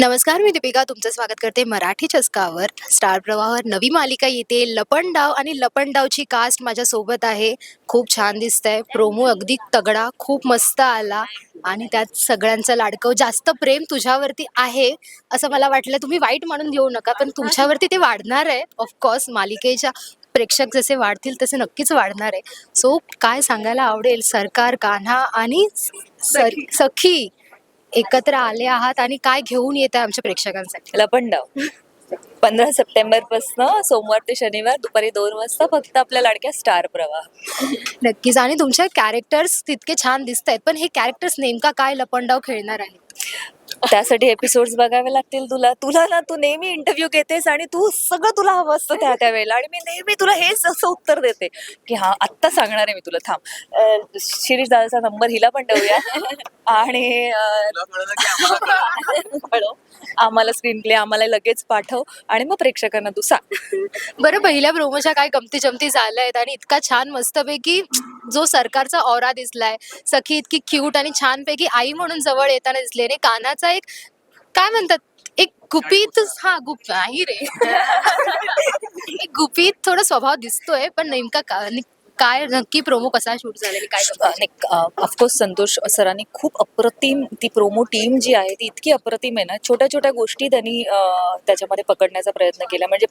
नमस्कार मी दीपिका. तुमचं स्वागत करते मराठी चस्कावर. स्टार प्रवाहावर नवी मालिका येते. लपणडाव आणि लपंडावची कास्ट माझ्यासोबत आहे. खूप छान दिसतंय. प्रोमो अगदी तगडा खूप मस्त आला. आणि त्यात सगळ्यांचं लाडकं. जास्त प्रेम तुझ्यावरती आहे असं मला वाटलं. तुम्ही वाईट म्हणून घेऊ नका पण तुमच्यावरती ते वाढणार आहे. ऑफकोर्स मालिकेच्या प्रेक्षक जसे वाढतील तसे नक्कीच वाढणार आहे. सो काय सांगायला आवडेल? सरकार कान्हा आणि सर सखी. एकत्र आले आहात आणि काय घेऊन येत आहे आमच्या प्रेक्षकांसाठी? लपंडाव पंधरा सप्टेंबर पासन सोमवार ते शनिवार दुपारी दोन वाजता फक्त आपल्या लाडक्या स्टार प्रवाह. नक्कीच. आणि तुमचे कॅरेक्टर्स तितके छान दिसत आहेत पण हे कॅरेक्टर्स नेमका काय लपंडाव खेळणार आहेत? त्यासाठी एपिसोड्स बघावे लागतील तुला. तुला ना तू नेहमी इंटरव्ह्यू घेतेस आणि तू सगळं तुला हवं असतं त्या त्या वेळेला. आणि मी नेहमी तुला हेच असं उत्तर देते की हा आत्ता सांगणार आहे मी तुला. थांब. शिरीष दादाचा नंबर हिला पण देऊया. आणि. आम्हाला स्क्रीन प्ले आम्हाला लगेच पाठव. आणि मग प्रेक्षकांना तू सांग. बरं पहिल्या प्रोमोच्या काय गमती जमती झाल्या आहेत आणि इतका छान मस्तपैकी जो सरकारचा ऑरा दिसलाय सखी इतकी क्यूट आणि छानपैकी आई म्हणून जवळ येताना दिसली आणि कानाचा एक काय म्हणतात एक गुपित हा गुप नाही रे. एक गुपित थोडा स्वभाव दिसतोय पण नेमका का- काय नक्की प्रोमो कसा शूट झालेला काय? ऑफकोर्स संतोष सरांनी खूप अप्रतिम ती प्रोमो टीम जी आहे ती इतकी अप्रतिम आहे ना छोट्या छोट्या गोष्टी त्यांनी अं, त्याच्यामध्ये पकडण्याचा प्रयत्न केला. म्हणजे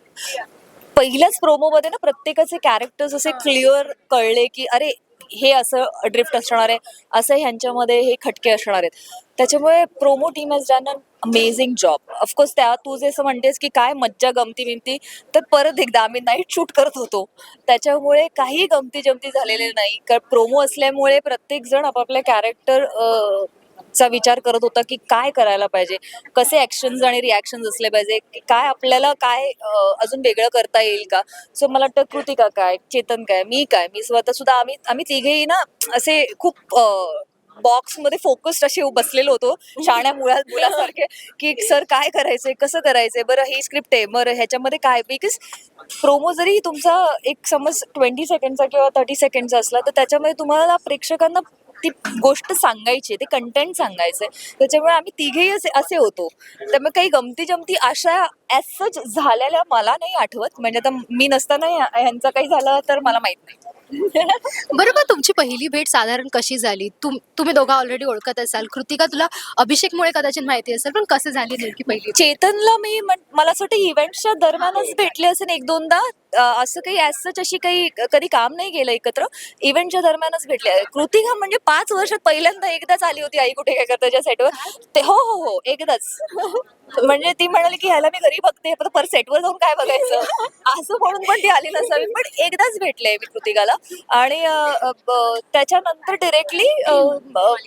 पहिल्याच प्रोमोमध्ये ना प्रत्येकाचे कॅरेक्टर्स असे क्लिअर कळले की अरे हे असं ड्रिफ्ट असणार आहे असं ह्यांच्यामध्ये हे खटके असणार आहेत. त्याच्यामुळे promo team has done amazing job of course त्या तू जे असं म्हणतेस की काय मज्जा गमती बिमती तर परत एकदा आम्ही नाईट शूट करत होतो. त्याच्यामुळे काही गमती जमती झालेले नाही. कारण प्रोमो असल्यामुळे प्रत्येक जण आपापल्या कॅरेक्टर चा विचार करत होता की काय करायला पाहिजे? कसे ऍक्शन्स आणि रिॲक्शन असले पाहिजे? की काय आपल्याला काय अजून वेगळं करता येईल का? सो मला वाटतं कृतिका काय? चेतन काय? मी काय? मी स्वतः सुद्धा आम्ही आम्ही तिघेही ना असे खूप बॉक्समध्ये फोकस्ड असे बसलेलो होतो. शाण्या मुळा मुलासारखे की सर काय करायचंय? कसं करायचंय? बरं ही स्क्रिप्ट आहे. बरं ह्याच्यामध्ये काय? बिकॉज प्रोमो जरी तुमचा एक समज ट्वेंटी सेकंडचा किंवा थर्टी सेकंडचा असला तर त्याच्यामध्ये तुम्हाला प्रेक्षकांना ती गोष्ट सांगायची ते कंटेंट सांगायचंय. त्याच्यामुळे आम्ही तिघेही असे असे होतो. त्यामुळे काही गमती जमती अशा ॲज सच झालेल्या मला नाही आठवत. म्हणजे आता मी नसताना ह्यांचं काही झालं तर मला माहीत नाही. बरं मग तुमची पहिली भेट साधारण कशी झाली? तुम तुम्ही दोघा ऑलरेडी ओळखत असाल. कृतिका तुला अभिषेकमुळे कदाचित माहिती असेल पण कसं झाली नेमकी पहिली चेतनला मी मला असं वाटतं इव्हेंटच्या दरम्यानच भेटले असेल एक दोनदा असं काही ॲज सच अशी काही कधी काम नाही केलं एकत्र. इव्हेंटच्या दरम्यानच भेटले. कृतिका म्हणजे पाच वर्षात पहिल्यांदा एकदाच आली होती आई कुठे काय करताच्या सेटवर ते हो हो हो एकदाच. म्हणजे ती म्हणाली की ह्याला मी घरी बघते पर सेटवर जाऊन काय बघायचं? असं म्हणून पण ती आली नसावी पण एकदाच भेटले मी कृतिकाला. आणि त्याच्यानंतर डिरेक्टली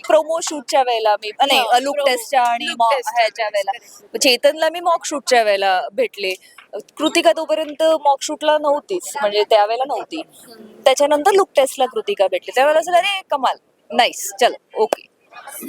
प्रोमो शूटच्या वेळेला मी नाही लुक टेस्टच्या आणि. ह्याच्या वेळेला. चेतनला मी मॉक शूटच्या वेळेला भेटले. कृतिका तोपर्यंत मॉक शूटला नव्हतीच म्हणजे त्यावेळेला नव्हती. त्याच्यानंतर लुक टेस्टला कृतिका भेटली. त्यावेळेला असं अरे कमाल. नाईस चल ओके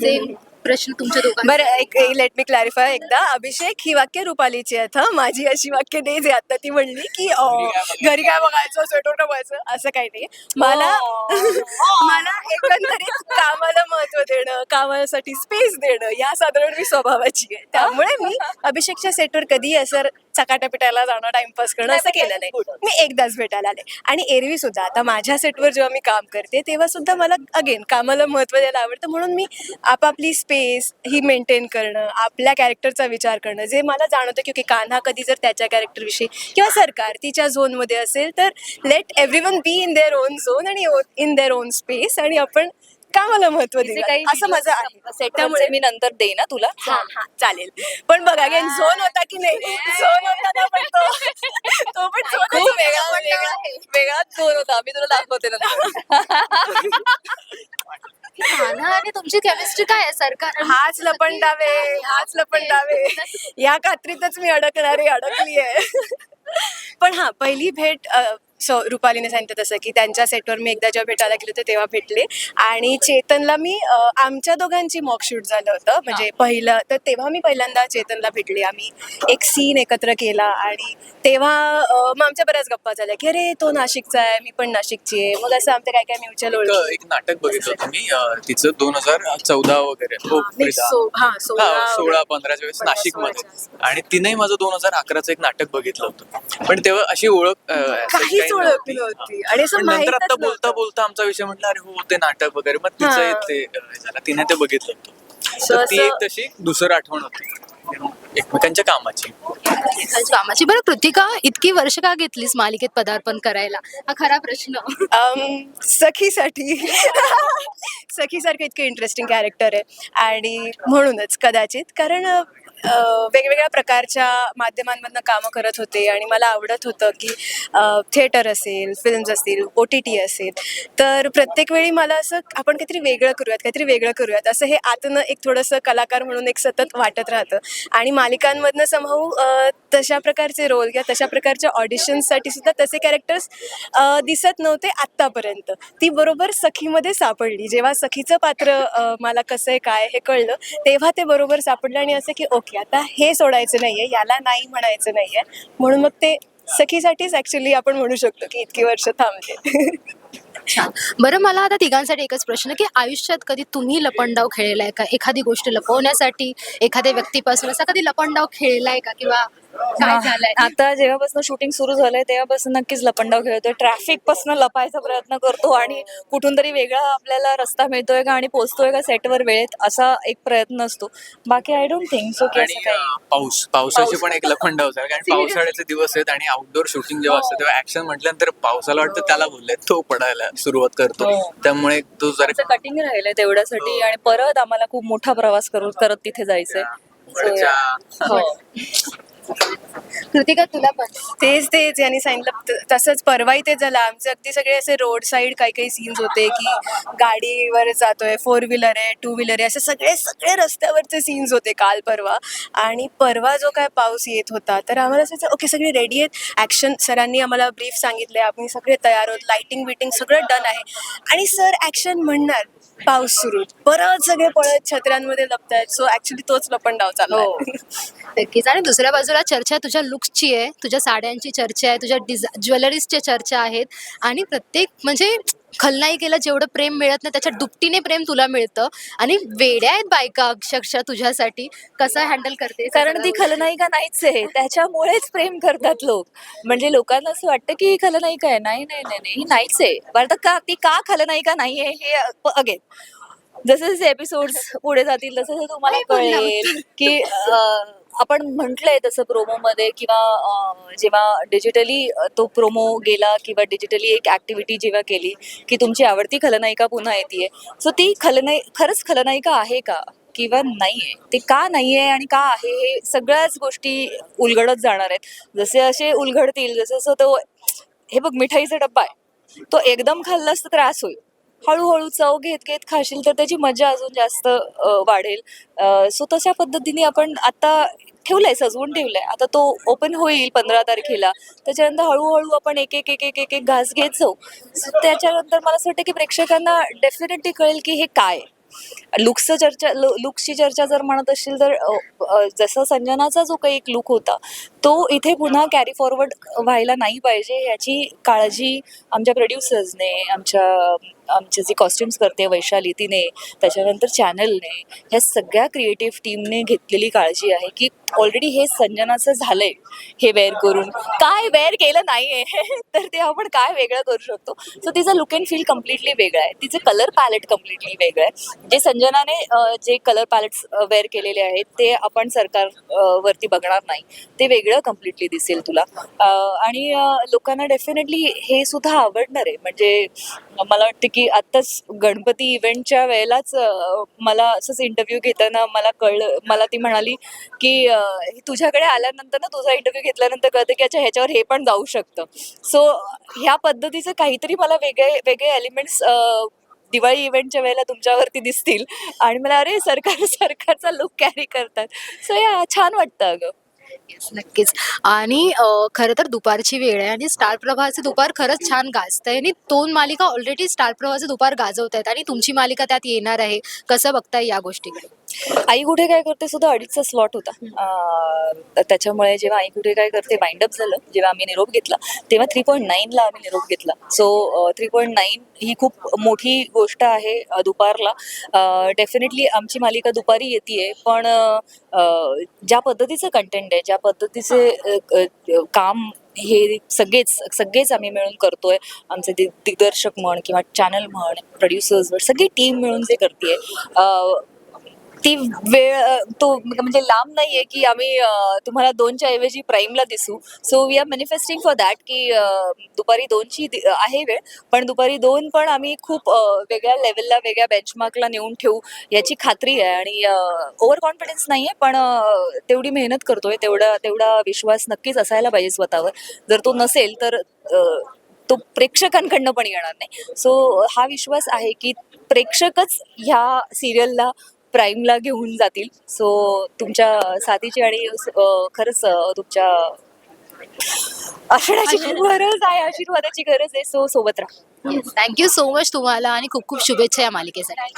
सेम प्रश्न तुमच्या दोघांना बरं एक लेट मी क्लॅरिफाय एकदा. अभिषेक ही वाक्य रुपालीची आहेत हं माझी अशी वाक्य नाही जे आता ती म्हणली की अं, घरी काय बघायचं? स्वेटर बघायचं? असं काही नाही. मला मला एकंदरीत कामाला महत्त्व देणं कामासाठी स्पेस देणं या साधारण मी स्वभावाची आहे. त्यामुळे मी अभिषेकच्या सेटवर कधी असं चकाट्या पिटायला जाणं टाइमपास करणं असं केलं नाही. मी एकदाच भेटायला आले. आणि एरवी सुद्धा आता माझ्या सेटवर जेव्हा मी काम करते तेव्हा सुद्धा मला अगेन कामाला महत्त्व द्यायला आवडतं. म्हणून मी आपापली स्पेस ही मेंटेन करणं आपल्या कॅरेक्टरचा विचार करणं जे मला जाणवतं की कान्हा कधी जर त्याच्या कॅरेक्टरविषयी किंवा सरकार तिच्या झोनमध्ये असेल तर let every one be in their own zone आणि इन देअर ओन स्पेस आणि आपण कामाला महत्त्व तिचे दिलं? काही असं माझं आहे. त्यामुळे मी नंतर देईन ना तुला. हा हा. चालेल. पण बघा अगेन झोन होता की नाही? झोन होता ना पण तो. तो पण झोन खूप वेगळा वेगळा वेगळा. दोन होता. मी तुला दाखवते नंतर. कान्हा आणि तुमची केमिस्ट्री काय आहे? सरकार हाच लपंडावे हाच लपंडावे. या कात्रीतच मी अडकणारी अडकली आहे पण हा पहिली भेट सो रुपालीने सांगितलं तसं की त्यांच्या सेटवर मी एकदा जेव्हा भेटायला गेले होते तेव्हा भेटले. आणि चेतनला मी अ, आमच्या दोघांची मॉक शूट झालं होतं. म्हणजे पहिलं तर तेव्हा मी पहिल्यांदा चेतनला भेटले. आम्ही एक सीन एकत्र केला आणि तेव्हा अ, मग आमच्या बऱ्याच गप्पा झाल्या की अरे तो नाशिकचा आहे मी पण नाशिकची आहे. मग असं आमच्या काय काय म्युच्युअल एक ओळख. एक नाटक बघितलं होतं मी. अं, तिचं दोन हजार चौदा वगैरे. हो नाही, प्रीता. सो- हा, सोळा हा, सोळा वगैरे. पंधराच्या वेळेस पंधरा, नाशिक सोळाच्या मध्ये आसपास. आणि तिनेही माझं दोन हजार अकराचं एक नाटक बघितलं होतं. पण तेव्हा अशी ओळख अं, असं काहीच काही ओळख नव्हती. नव्हती. आणि असं पण नंतर माहीतच आता बोलता नव्हतं. बोलता आमचा विषय म्हटलं अरे हो ते नाटक वगैरे. मग तिचं हा. ते झालं. तिने ते बघितलं होतं. So तर ती असं- एक तशी दुसरं आठवण होती. एकमेकांच्या कामाची. कामाची. बरं कृतिका इतकी वर्ष का घेतलीस मालिकेत पदार्पण करायला? हा खरा प्रश्न. अम, सखीसाठी. सखीसारखं इतकं इंटरेस्टिंग कॅरेक्टर आहे. आणि म्हणूनच कदाचित कारण अ, वेगवेगळ्या प्रकारच्या माध्यमांमधनं कामं करत होते आणि मला आवडत होतं की थिएटर असेल फिल्म्स असतील ओ टी टी असेल. तर प्रत्येक वेळी मला असं आपण काहीतरी वेगळं करूयात काहीतरी वेगळं करूयात असं हे आतनं एक थोडंसं कलाकार म्हणून एक सतत वाटत राहतं. आणि मालिकांमधनं समहू तशा प्रकारचे रोल किंवा तशा प्रकारच्या ऑडिशन्ससाठी सुद्धा तसे कॅरेक्टर्स दिसत नव्हते आत्तापर्यंत. ती बरोबर सखीमध्ये सापडली. जेव्हा सखीचं पात्र मला कसं आहे काय हे कळलं तेव्हा ते बरोबर सापडलं आणि असं की ओके आता हे सोडायचं नाहीये याला नाही म्हणायचं नाहीये. म्हणून मग ते सखीसाठीच ऍक्च्युली आपण म्हणू शकतो की इतकी वर्ष थांबते छान बरं मला आता तिघांसाठी एकच प्रश्न की आयुष्यात कधी तुम्ही लपंडाव खेळलाय का? एखादी गोष्ट लपवण्यासाठी एखाद्या व्यक्तीपासून असा कधी लपंडाव खेळलाय का? किंवा काय झालंय? आता जेव्हापासून शूटिंग सुरू झालंय तेव्हापासून नक्कीच लपंडाव खेळतोय. ट्रॅफिकपासून लपायचा प्रयत्न करतो आणि कुठून तरी वेगळा आपल्याला रस्ता मिळतोय का आणि पोहोचतोय का सेटवर वेळेत असा एक प्रयत्न असतो. बाकी आय डोंट थिंक सो की आणि असं काही. अं, पाऊस पावसाची. पण एक लखंड होता कारण पावसाळ्याचे दिवस आहेत आणि आउटडोर शूटिंग जेव्हा असतं तेव्हा ऍक्शन म्हटल्यानंतर पावसाला वाटतं त्याला बोलले तो पडायला सुरुवात करतो. हो. त्यामुळे तो जरा कटिंग राहिलंय तेवढ्यासाठी आणि परत आम्हाला खूप मोठा प्रवास करू करत तिथे जायचंय. So, yeah. वरच्या- हो. कृतिका तुला पण. तेच तेच. यांनी सांगितलं त- तसंच परवाही ते झालं. आमचे अगदी सगळे असे रोड साईड काही काही सीन्स होते की गाडीवर जातोय फोर व्हीलर आहे टू व्हीलर आहे. असे सगळे सगळे रस्त्यावरचे सीन्स होते काल परवा. आणि परवा जो काय पाऊस येत होता तर आम्हाला असं ओके सगळे रेडी आहेत. ॲक्शन सरांनी आम्हाला ब्रीफ सांगितले आम्ही सगळे तयार आहोत. लाइटिंग बिटिंग सगळं डन आहे. आणि सर ॲक्शन म्हणणार. पाऊस सुरू. परत सगळे पळत छत्र्यांमध्ये लपतायत. सो ऍक्च्युली तोच लपंडाव चालू हो. नक्कीच. आणि दुसऱ्या बाजूला चर्चा तुझ्या लुक्सची आहे तुझ्या साड्यांची चर्चा आहे तुझ्या डिझा ज्वेलरीजच्या चर्चा आहेत. आणि प्रत्येक म्हणजे खलनायिकेला जेवढं प्रेम मिळत नाही त्याच्या दुपटीने प्रेम तुला मिळतं. आणि वेड्या आहेत बायका अक्षरशः तुझ्यासाठी. कसं हँडल करते कारण ती खलनायिका नाहीच आहे. त्याच्यामुळेच प्रेम करतात लोक. म्हणजे लोकांना असं वाटतं की ही खलनायिका आहे. नाही नाही नाही नाही, ही नाहीच आहे. बरं तर का ती का खलनायिका नाही आहे हे अगेन जसे जसे एपिसोड पुढे जातील तसं तुम्हाला. कळेल की आपण म्हटलंय तसं प्रोमो मध्ये किंवा जेव्हा डिजिटली तो प्रोमो गेला किंवा डिजिटली एक ऍक्टिव्हिटी जेव्हा केली की तुमची आवडती खलनायिका पुन्हा येते सो ती खलनाय खरंच खलनायिका आहे का? किंवा नाहीये? ते का नाहीये आणि का आहे? हे सगळ्याच गोष्टी उलगडत जाणार आहेत. जसे असे उलगडतील जसं जसं तो हे बघ मिठाईचा डब्बा आहे. तो एकदम खाल्लास तर त्रास होईल. हळूहळू चव घेत घेत खाशील तर त्याची मजा अजून जास्त वाढेल. सो तशा पद्धतीने आपण आता ठेवलंय सजवून ठेवलंय. आता तो ओपन होईल पंधरा तारखेला. त्याच्यानंतर हळूहळू आपण एक एक एक एक एक एक घास घेत जाऊ. त्याच्यानंतर मला असं वाटतं की प्रेक्षकांना डेफिनेटली कळेल की हे काय लुक्सचं चर्चा लुक्सची चर्चा जर म्हणत असेल तर जसं संजनाचा जो काही एक लुक होता तो इथे पुन्हा कॅरी फॉरवर्ड व्हायला नाही पाहिजे. याची काळजी आमच्या प्रोड्युसर्सने आमच्या आमचे जे कॉस्ट्युम्स करते वैशाली तिने त्याच्यानंतर चॅनलने ह्या सगळ्या क्रिएटिव्ह टीमने घेतलेली काळजी आहे की ऑलरेडी हे संजनाचं झालंय हे वेअर करून. काय वेअर केलं नाहीये. तर ते आपण काय वेगळं करू शकतो? सो तिचं लुक अँड फील कम्प्लिटली वेगळं आहे. तिचं कलर पॅलेट कम्प्लिटली वेगळं आहे. जे संजनाने जे कलर पॅलेट्स वेअर केलेले आहेत ते आपण सरकार वरती बघणार नाही. ते वेगळं कम्प्लिटली दिसेल तुला. आणि लोकांना डेफिनेटली हे सुद्धा आवडणार आहे. म्हणजे मला वाटतं की आत्ताच गणपती इव्हेंटच्या वेळेलाच मला असंच इंटरव्ह्यू घेताना मला कळलं मला ती म्हणाली की तुझ्याकडे आल्यानंतर ना तुझा इंटरव्ह्यू घेतल्यानंतर कळतं की अच्छा ह्याच्यावर हे पण जाऊ शकतं. सो ह्या पद्धतीचं काहीतरी मला वेगळे वेगळे एलिमेंट्स दिवाळी इव्हेंटच्या वेळेला तुमच्यावरती दिसतील. आणि मला अरे सरकार सरकारचा लुक कॅरी करतात. सो या छान वाटतं अगं. नक्कीच नक्कीच. आणि खरं तर दुपारची वेळ आहे आणि स्टार प्रवाहाचे दुपार खरंच छान गाजतंय आणि दोन मालिका ऑलरेडी स्टार प्रवाहाचे दुपार गाजवत आहेत आणि तुमची मालिका त्यात येणार आहे. कसं बघताय या गोष्टीकडे? आई कुठे काय करते सुद्धा अडीचचा स्लॉट होता. त्याच्यामुळे जेव्हा आई कुठे काय करते वाइंड अप झालं जेव्हा आम्ही निरोप घेतला तेव्हा थ्री पॉईंट नाईनला आम्ही निरोप घेतला. सो थ्री पॉईंट नाईन ही खूप मोठी गोष्ट आहे दुपारला. डेफिनेटली आमची मालिका दुपारी येते पण ज्या पद्धतीचं कंटेंट आहे ज्या पद्धतीचे काम हे सगळेच सगळेच आम्ही मिळून करतोय. आमचे दिग्दर्शक म्हण किंवा चॅनल म्हण प्रोड्युसर्स म्हण सगळी टीम मिळून जे करते ती वेळ तो म्हणजे लांब नाहीये की आम्ही तुम्हाला दोनच्या ऐवजी प्राईमला दिसू. So we are manifesting for that की दुपारी दोनची आहे वेळ पण दुपारी दोन पण आम्ही खूप वेगळ्या लेवलला वेगळ्या बेंचमार्कला नेऊन ठेवू याची खात्री आहे. आणि ओव्हर कॉन्फिडन्स नाहीये पण तेवढी मेहनत करतोय तेवढा तेवढा विश्वास नक्कीच असायला पाहिजे स्वतःवर. जर तो नसेल तर तो प्रेक्षकांकडनं पण येणार नाही. सो हा विश्वास आहे की प्रेक्षकच ह्या सिरियलला प्राईमला घेऊन जातील. सो तुमच्या साथीची आणि खरंच तुमच्या असण्याची गरज आहे आशीर्वादाची गरज आहे. सो सोबत राहा. थँक्यू सो मच तुम्हाला आणि खूप खूप शुभेच्छा या मालिकेसाठी.